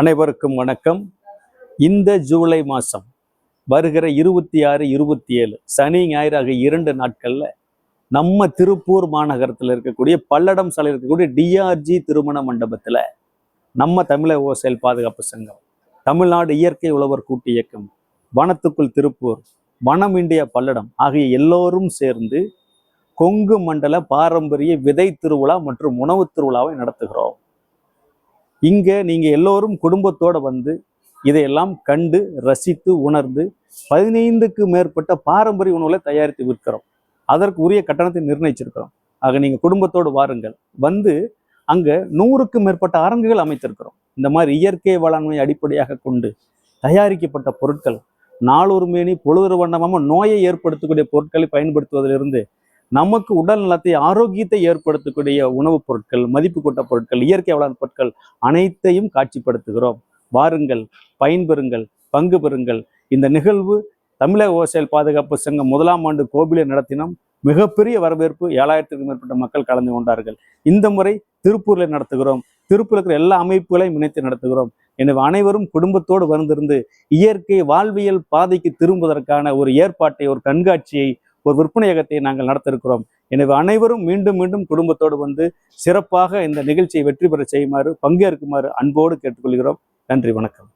அனைவருக்கும் வணக்கம். இந்த ஜூலை மாதம் வருகிற இருபத்தி ஆறு இருபத்தி ஏழு சனி ஞாயிறு ஆகிய இரண்டு நாட்களில் நம்ம திருப்பூர் மாநகரத்தில் இருக்கக்கூடிய பல்லடம் சாலையில் இருக்கக்கூடிய டிஆர்ஜி திருமண மண்டபத்தில் நம்ம தமிழக ஓசேல் பாதுகாப்பு சங்கம் தமிழ்நாடு இயற்கை உழவர் கூட்டு இயக்கம் வனத்துக்குள் திருப்பூர் வனம் இந்தியா பல்லடம் ஆகிய எல்லோரும் சேர்ந்து கொங்கு மண்டல பாரம்பரிய விதை திருவிழா மற்றும் உணவு திருவிழாவை நடத்துகிறோம். இங்கே நீங்கள் எல்லோரும் குடும்பத்தோடு வந்து இதையெல்லாம் கண்டு ரசித்து உணர்ந்து பதினைந்துக்கு மேற்பட்ட பாரம்பரிய உணவுகளை தயாரித்து விற்கிறோம். அதற்கு உரிய கட்டணத்தை நிர்ணயிச்சிருக்கிறோம். ஆக நீங்கள் குடும்பத்தோடு வாருங்கள். வந்து அங்கே நூறுக்கும் மேற்பட்ட அரங்குகள் அமைத்திருக்கிறோம். இந்த மாதிரி இயற்கை வேளாண்மை அடிப்படையாக கொண்டு தயாரிக்கப்பட்ட பொருட்கள் நாளொரு மேனி பொழுது வண்ணமாக நோயை ஏற்படுத்தக்கூடிய பொருட்களை பயன்படுத்துவதிலிருந்து நமக்கு உடல் நலத்தை ஆரோக்கியத்தை ஏற்படுத்தக்கூடிய உணவுப் பொருட்கள் மதிப்பு கூட்ட பொருட்கள் இயற்கை வளர்ந்த பொருட்கள் அனைத்தையும் காட்சிப்படுத்துகிறோம். வாருங்கள் பயன்பெறுங்கள் பங்கு பெறுங்கள். இந்த நிகழ்வு தமிழக விவசாயிகள் பாதுகாப்பு சங்கம் முதலாம் ஆண்டு கோவிலில் நடத்தினோம். மிகப்பெரிய வரவேற்பு ஏழாயிரத்துக்கும் மேற்பட்ட மக்கள் கலந்து கொண்டார்கள். இந்த முறை திருப்பூரில் நடத்துகிறோம். திருப்பூரில் இருக்கிற எல்லா அமைப்புகளையும் இணைத்து நடத்துகிறோம். எனவே அனைவரும் குடும்பத்தோடு வந்திருந்து இயற்கை வாழ்வியல் பாதைக்கு திரும்புவதற்கான ஒரு ஏற்பாட்டை ஒரு கண்காட்சியை ஒரு விற்பனையகத்தை நாங்கள் நடத்த இருக்கிறோம் எனவே அனைவரும் மீண்டும் மீண்டும் குடும்பத்தோடு வந்து சிறப்பாக இந்த நிகழ்ச்சியை வெற்றி பெற செய்யுமாறு பங்கேற்குமாறு அன்போடு கேட்டுக்கொள்கிறோம். நன்றி வணக்கம்.